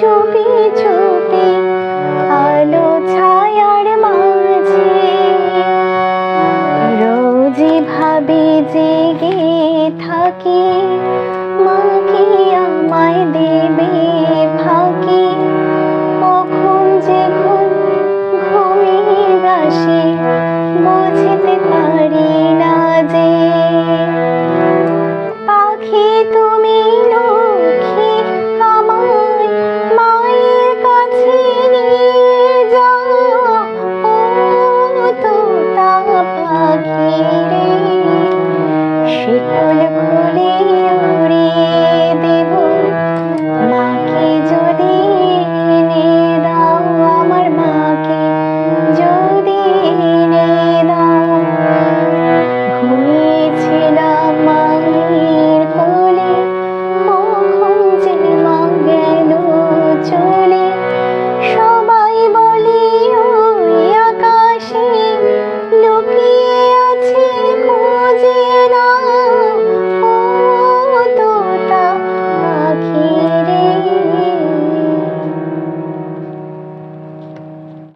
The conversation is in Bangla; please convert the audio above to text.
চুপি চুপি আলো ছায়ার মাঝে। রোজি ভাবি জেগে থাকি মা কি আমায় দেবে?